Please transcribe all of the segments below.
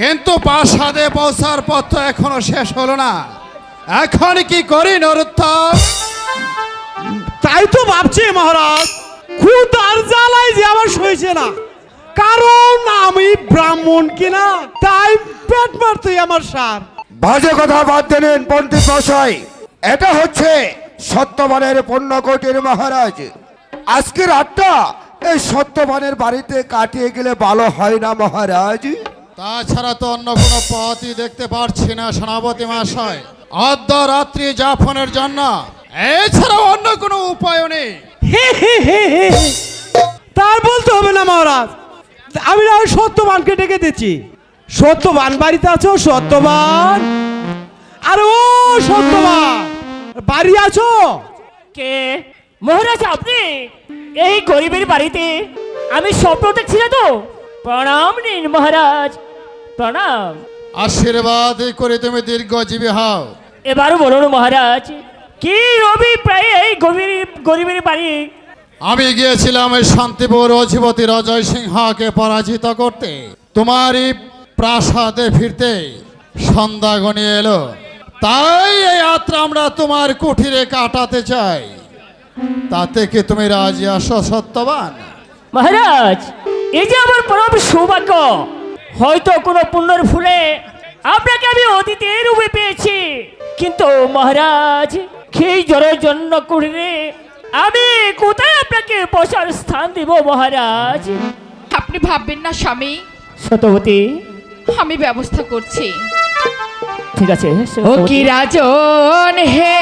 কিন্তু প্রাসাদে পৌঁছার পথ তো এখনও শেষ হলো না। এখন কি করি নরোত্তম তাই তো ভাবছি মহারাজ ক্ষুদার জ্বালাই যে আমার সইছে না। কারণ আমি ব্রাহ্মণ কিনা তাই পেট মারতেই আমার সার। বাজে কথা বাদ দিলেন পণ্ডিত মশাই। এটা হচ্ছে সত্যবানের পণ্যকোটির মহারাজ। আজকে রাতটা এই সত্যবানের বাড়িতে কাটিয়ে গেলে ভালো হয় না মহারাজ? তাছাড়া তো অন্য কোনো পথই দেখতে পারছি না সেনাপতি মহাশয়। অর্ধ রাত্রি যাপনের জন্য। এছাড়া অন্য কোনো উপায় নেই। হে হে হে হে হে। তার বলতে হবে না মহারাজ। আমি না ওই সত্যবানকে ডেকে দিচ্ছি। সত্যবান বাড়িতে আছো? সত্যবান? আর ও সত্যবান! বাড়ি আছো? কে? মহারাজ আপনি? এই গরিবের বাড়িতে আমি স্বপ্ন দেখছি না তো? প্রণাম নিন মহারাজ। প্রণাম। আশীর্বাদ করে তুমি দীর্ঘজীবী হও। এবারও বলুন মহারাজ কি রবি প্রায় এই গভীর গরিবের বাড়ি? আমি গিয়েছিলাম এই শান্তিপুর অধিপতি অজয় সিংহকে পরাজিত করতে। তোমারই প্রাসাদে ফিরতে সন্ধ্যা গনিয়ে এলো। তাই এই যাত্রা আমরা তোমার কুঠিরে কাটাতে চাই। তাতে কি তুমি রাজি আসো সত্যবান? মহারাজ এই যে আমার পরম সৌভাগ্য হয়তো কোনো পুণ্যের ফুলে আপনাকে আমি অতীতের রূপে পেয়েছি। কিন্তু মহারাজ সেই জ্বরের জন্য কুড়িরে আমি কোথায় আপনাকে বসার স্থান দিব মহারাজ? আপনি ভাববেন না স্বামী। সতবতী। আমি ব্যবস্থা করছি। ঠিক আছে ও কি রাজন হে?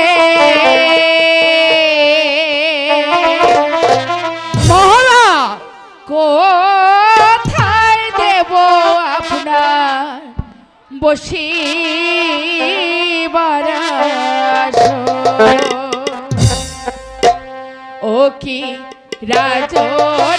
মহারাজ কোথায় বসি ও কি রাজন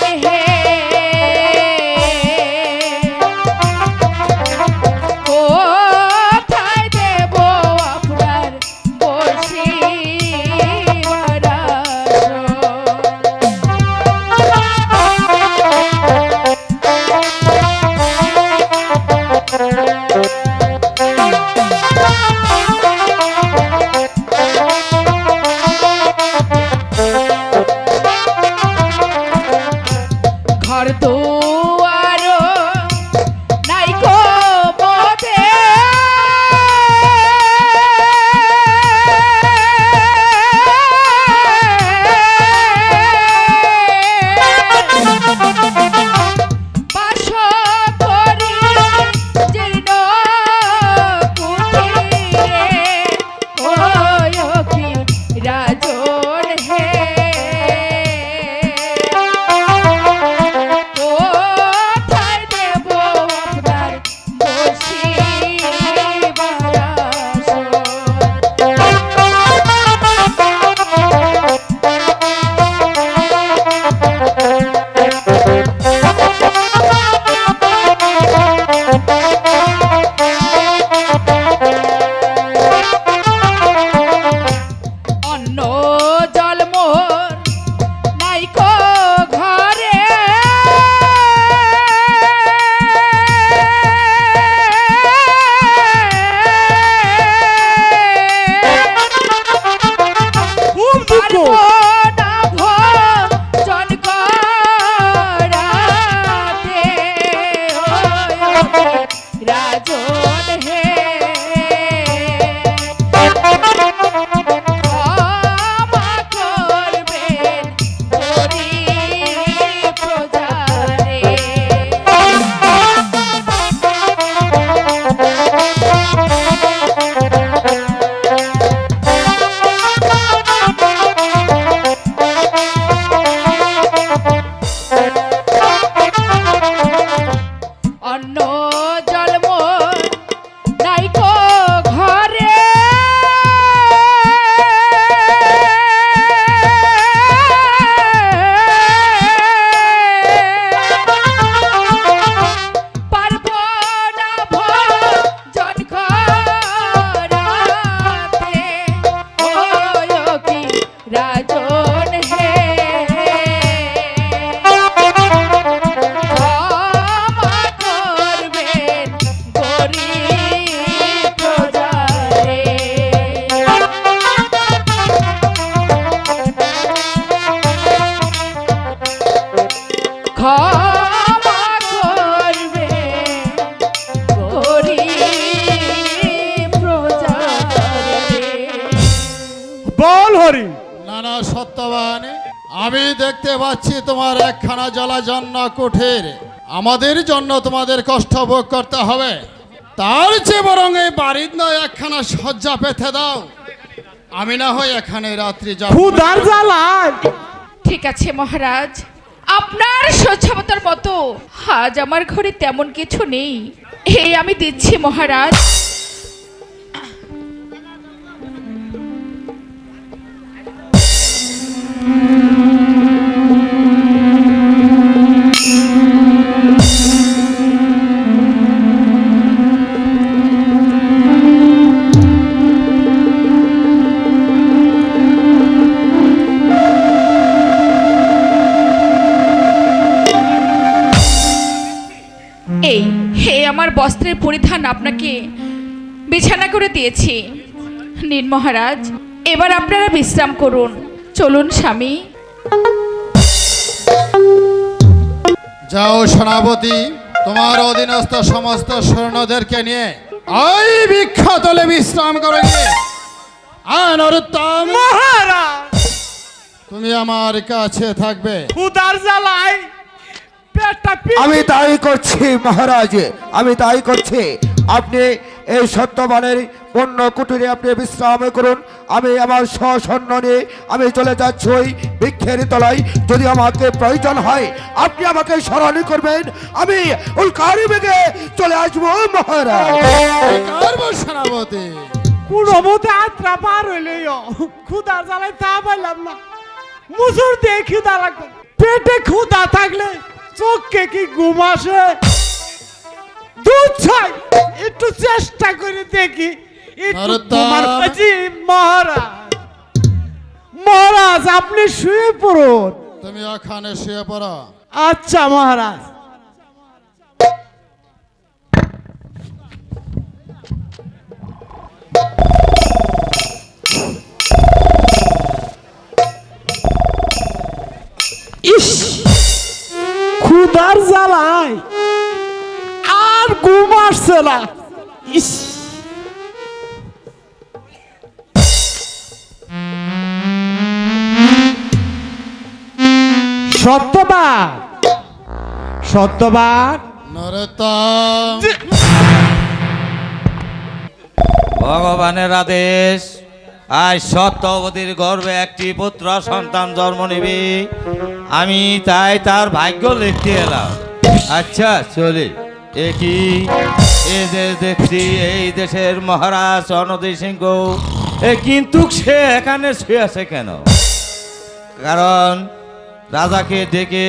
একখানা জলাজন্য কুঠির আমাদের জন্য তোমাদের কষ্ট ভোগ করতে হবে। তার চেয়ে বরং এই বাড়ির নয় একখানা শয্যা পেতে দাও। আমি না হয় এখানে রাত্রি যাব ক্ষুদার জ্বালায় ঠিক আছে মহারাজ। আপনার স্বচ্ছবতার মতো আজ আমার ঘরে তেমন কিছু নেই। এই আমি দিচ্ছি মহারাজ। এই হে আমার বস্ত্রের পরিধান আপনাকে বিছানা করে দিয়েছি। নিন মহারাজ এবার আপনারা বিশ্রাম করুন। চলুন স্বামী। যাও সেনাপতি তোমার অধীনস্থ সমস্ত সৈন্যদেরকে নিয়ে ওই বিখ্যাতলে বিশ্রাম করে গিয়ে। মহারাজ! তুমি আমার কাছে থাকবে। ক্ষুদার জ্বালায় আমি তাই করছি মহারাজ। আমি তাই করছি। আপনি এই সত্যবানের পণ্য কুটিরে আপনি বিশ্রাম করুন। আমি আমার সসৈন্য নিয়ে আমি চলে যাচ্ছি ওই বৃক্ষের তলায়। যদি আমাকে প্রয়োজন হয় আপনি আমাকে স্মরণ করবেন। আমি উল্কারি বেগে চলে আসব মহারাজ। কারবো সেনাপতি। কোনো মতে আত্রা পার হইলে ক্ষুদার জ্বালায় তা পাইলাম না। মুসুর দিয়ে ক্ষুদা লাগবে। পেটে ক্ষুদা থাকলে চোখকে কি ঘুম আসে? দুধ একটু চেষ্টা করে দেখি। মহারাজ। মহারাজ আপনি শুয়ে পড়ুন। তুমি ওখানে শুয়ে পড়ো। আচ্ছা মহারাজ। ক্ষুধার জ্বালায় আর ঘুম আসছে না। ইস। সত্যবান নরোত্তম ভগবানের আদেশ। আজ সত্যবতীর গর্বে একটি পুত্র সন্তান জন্ম নেবে। আমি তাই তার ভাগ্য লিখতে এলাম। আচ্ছা চলে। এ কি? এ দেশ দেখছি, এই দেশের মহারাজ অনদী সিংহ। এ কিন্তু সে এখানে শুয়ে আছে কেন? কারণ রাজাকে ডেকে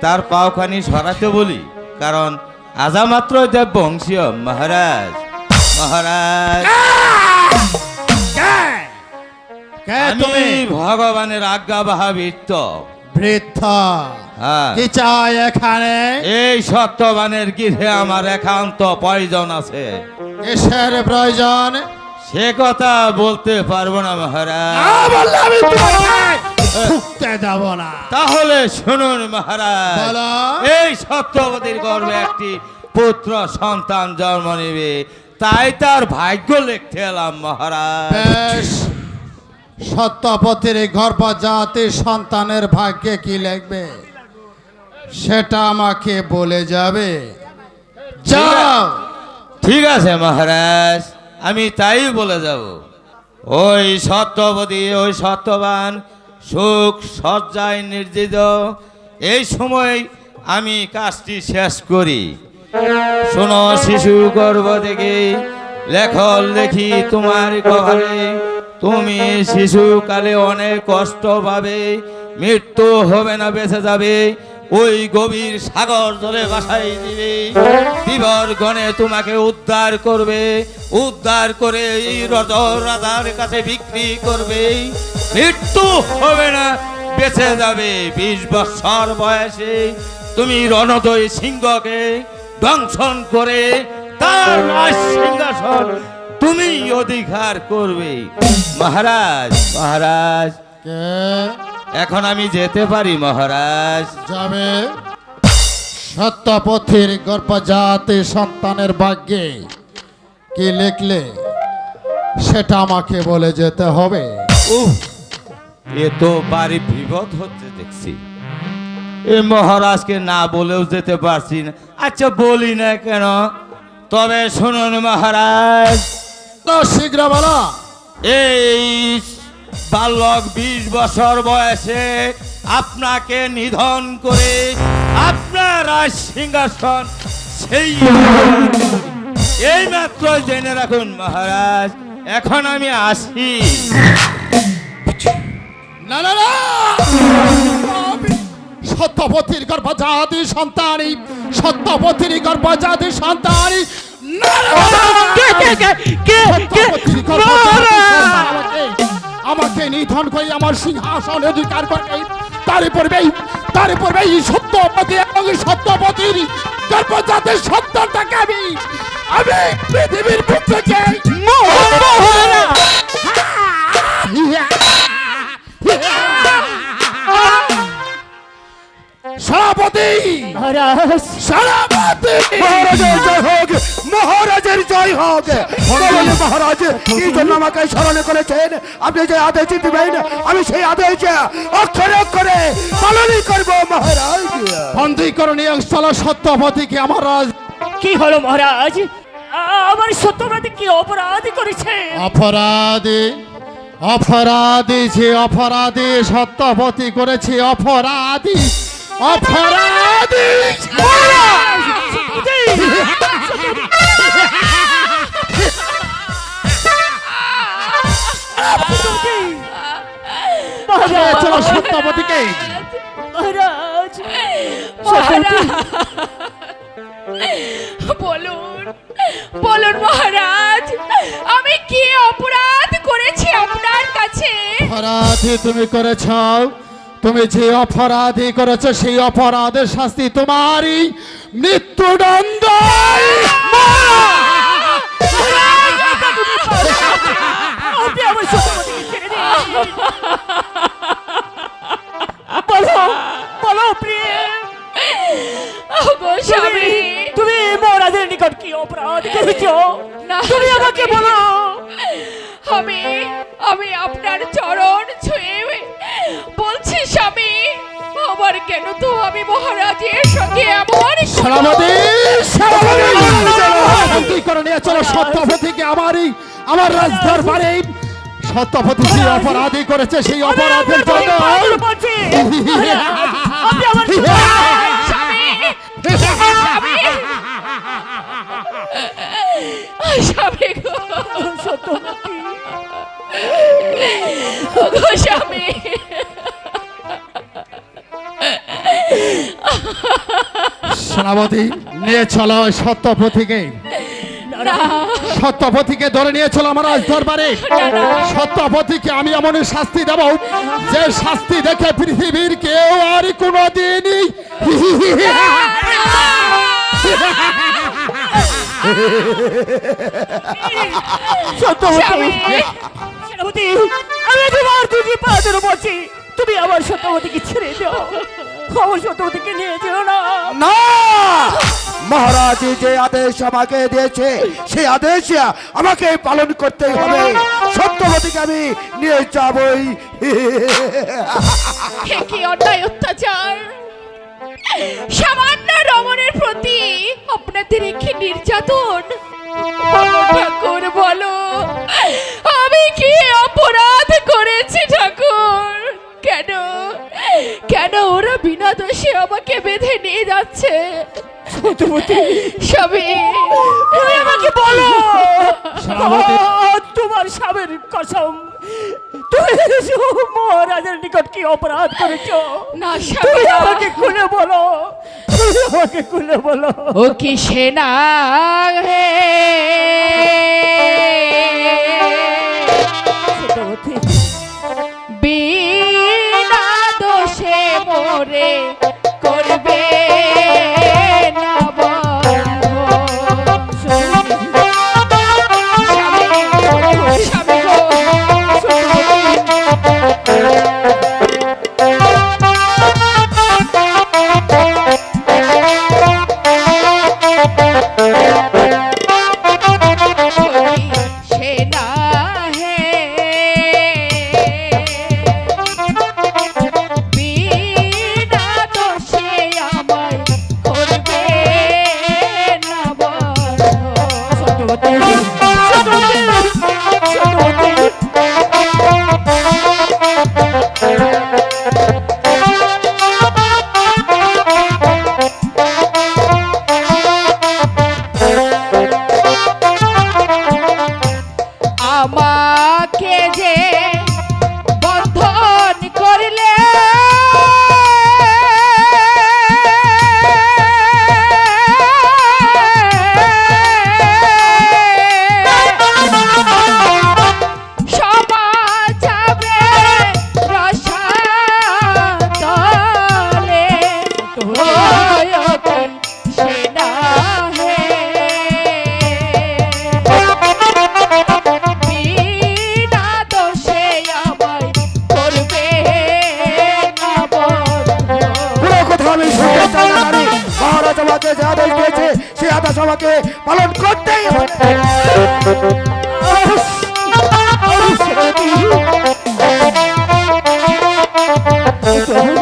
তার পাওখানি সরাতে বলি। কারণ আজা মাত্র দেব বংশীয় মহারাজ মহারাজ। আমি ভগবানের আজ্ঞা বাহাবিত্ত বৃদ্ধ। হ্যাঁ। কি চাই এখানে? এই সত্যবানের গৃহে আমার একান্ত প্রয়োজন আছে। কিসের প্রয়োজন? সে কথা বলতে পারব না মহারাজ। ঢুকতে দেব না। তাহলে শুনুন মহারাজ। এই সত্যবতীর গর্বে একটি পুত্র সন্তান জন্ম নেবে। তাই তার ভাগ্য লিখতে এলাম মহারাজ। সত্যপতির গর্ভজাতি সন্তানের ভাগ্যে কি লিখবে? সেটা আমাকে বলে যাবে। যাও। ঠিক আছে মহারাজ, আমি তাই বলে যাব। ওই সত্যপতি, ওই সত্যবান, সুখ সজ্জায় নির্জিত, এই সময় আমি কাজটি শেষ করি। শোনো শিশু গর্ভ থেকে, লেখল দেখি তোমার কপালে তুমি শিশুকালে অনেক কষ্ট পাবে, মৃত্যু হবে না, বেঁচে যাবে। ওই গভীর সাগর জলে বাসাই দিবে দিবর গণে তোমাকে উদ্ধার করবে, উদ্ধার করে এই রজ রাজার কাছে বিক্রি করবে। মৃত্যু হবে না, বেঁচে যাবে। বিশ বছর বয়সে তুমি রণদয় সিংহকে দংশন করে তার সিংহাসন তুমি অধিকার করবে। মহারাজ মহারাজ। এখন আমি যেতে পারি মহারাজ। যাবে। সত্যপথের গর্ভজাতি সন্তানের ভাগ্যে কি লিখলে সেটা আমাকে বলে যেতে হবে। উহ এ তো বাড়ি বিপদ হচ্ছে দেখছি। এ মহারাজকে না বলেও যেতে পারছি না। আচ্ছা বলি না কেন? তবে শুনুন মহারাজ শীঘ্র বলো। এই বালক বিশ বছর বয়সে আপনাকে নিধন করে আপনার সিংহাসন সেই এই মাত্র জেনে রাখুন মহারাজ এখন আমি আসি। না না না। সত্যপতির গর্ভজাতি সন্তানী সত্যপতির গর্ভজাতি সন্তানী আমাকে- নিধন করে আমার সিংহাসন অধিকার করে তার পূর্বেই তার পূর্বেই সত্যপতি এবং সত্যপতির গর্ভজাতির সন্তানটাকে আমি আমি পৃথিবীর বুক থেকে সভাপতি মহারাজ সভাপতি! সভাপতি! মহারাজের জয় হোক! মহারাজের জয় হোক! মহারাজ! কি জন্য আমাকে স্মরণ করেছেন? আপনি যে আদেশ দিবেন আমি সেই আদেশ অক্ষরে অক্ষরে পালনই করব মহারাজ। বন্দীকরণীয় স্থল সত্যপতিকে আমার রাজ? কি হলো মহারাজ? আমার সত্যপতি কি অপরাধ করেছে? অপরাধী? অপরাধী যে অপরাধী সত্যপতি করেছে অপরাধী অপরাধী সত্যপতিকে মহারাজ মহারাজ বলুন বলুন মহারাজ আমি কি অপরাধ করেছি আপনার কাছে? অপরাধী তুমি করেছ। তুমি যে অপরাধী করেছ সেই অপরাধের শাস্তি তোমারই। মৃত্যুদণ্ড। তুমি মহারাজের নিকট কি অপরাধ করেছ? না, তুমি আমাকে বলো। আমি আমি আপনার চরণ ছুঁয়ে স্বামী আমার কেন তো আমি মহারাজের সঙ্গে এমন সেনাপতি সেনাপতি বন্দীকরণে চলো সত্যপতিকে আমারই আমার রাজদরবারে। সত্যপতি যে অপরাধী করেছে সেই অপরাধের জন্য। আমার স্বামী। গো। সত্যবতী স্বামী। সেনাপতি নিয়ে চলো ওই সত্যপতিকে সত্যপতিকে ধরে নিয়ে চলো আমার রাজ দরবারে সত্যপতিকে আমি এমন শাস্তি দেব যে শাস্তি দেখে পৃথিবীর কেউ আর কোনো দিনই সত্যবতী সেনাপতি আমি তোমার দুটি পা ধরে বলছি তুমি আমার সত্যবতীকে ছেড়ে দাও। আমার সত্যবতীকে নিয়ে যেও না। না! মহারাজ যে আদেশ আমাকে দিয়েছে সেই আদেশ আমাকে পালন করতে হবে। সত্যবতীকে আমি নিয়ে যাবই। কি অন্যায় অত্যাচার? সামান্য রমণের প্রতি আপনাদের কি নির্যাতন? ঠাকুর বলো। আমি কি অপরাধ করেছি ঠাকুর? কেন? কেন ওরা বিনা দোষে আমাকে বেঁধে নিয়ে যাচ্ছে? তুমি আমাকে বলো! তোমার স্বামীর কসম। তুমি মহারাজের নিকট কি অপরাধ করেছ? না তুমি আমাকে খুলে বলো। তুমি আমাকে খুলে বলো। ও কি সেনা হে? আমারে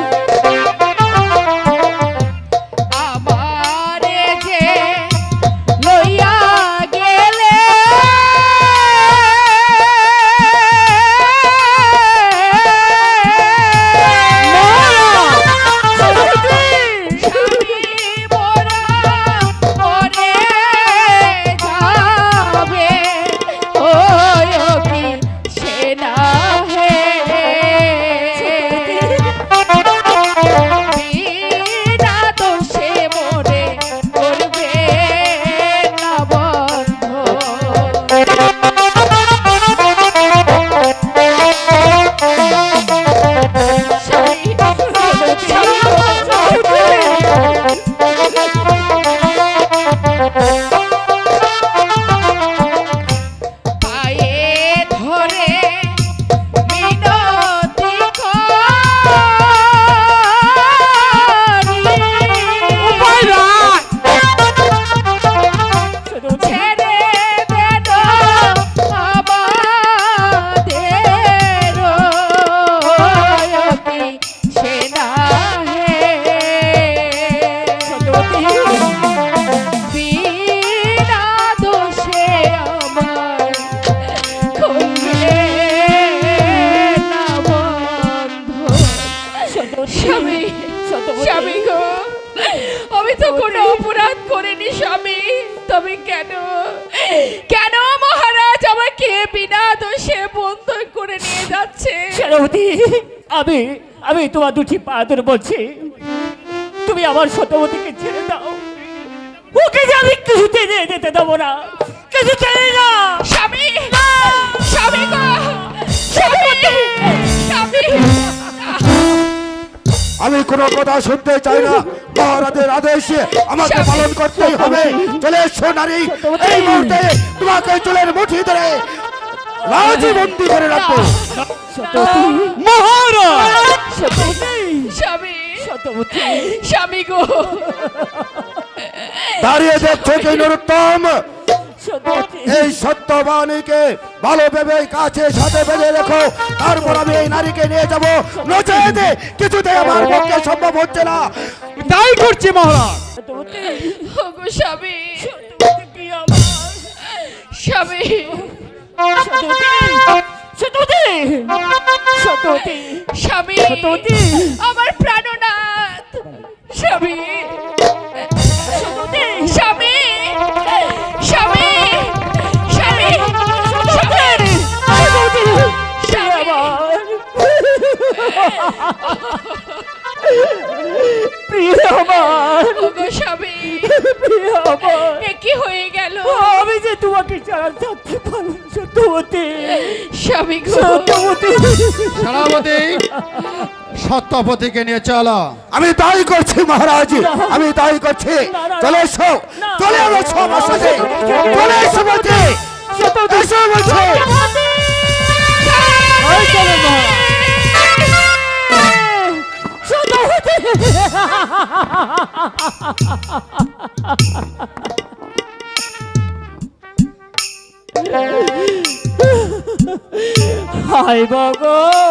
স্বামী তবে কেন? কেন মহারাজ আমাকে বিনা দোষে বন্ধন করে নিয়ে যাচ্ছে? সেনাপতি আমি আমি তোমার দুটি পা ধরে বলছি। তুমি আমার সত্যবতীকে ছেড়ে দাও। ওকে যে আমি কিছুতে নিয়ে যেতে দেবো না। কিছুতেই না। স্বামী স্বামী গো স্বামী স্বামী। আমি কোনো কথা শুনতে চাই না। মহারাজের আদেশ আমাকে পালন করতেই হবে। চলে এসো নারী। এই মুহূর্তে তোমাকে চুলের মুঠি ধরে রাজবন্দি করে রাখব। মহারাজ! স্বামী স্বামী গো দাঁড়িয়ে দেখছ কি নরোত্তম এই সত্যবাণীকে ভালো ভেবে কাছে সাথে বেঁধে রেখো। তারপর আমি এই নারীকে নিয়ে যাব। নচেতে কিছুতে আমার পক্ষে সম্ভব হচ্ছে না। তাই করছি মহারাজ। স্বামী। আমার? স্বামী। স্বামী আমার প্রাণনাথ। স্বামী যে তোমাকে ছাড়া থাকতে পারি সত্যবতী স্বামী গো সত্যবতী সেনাপতি সত্যপতিকে নিয়ে চলো আমি তাই করছি মহারাজ আমি তাই করছি চলে এসো চলে এসো আমার সাথে চলে এসো বলছি এসো বলছি হাই ভগবান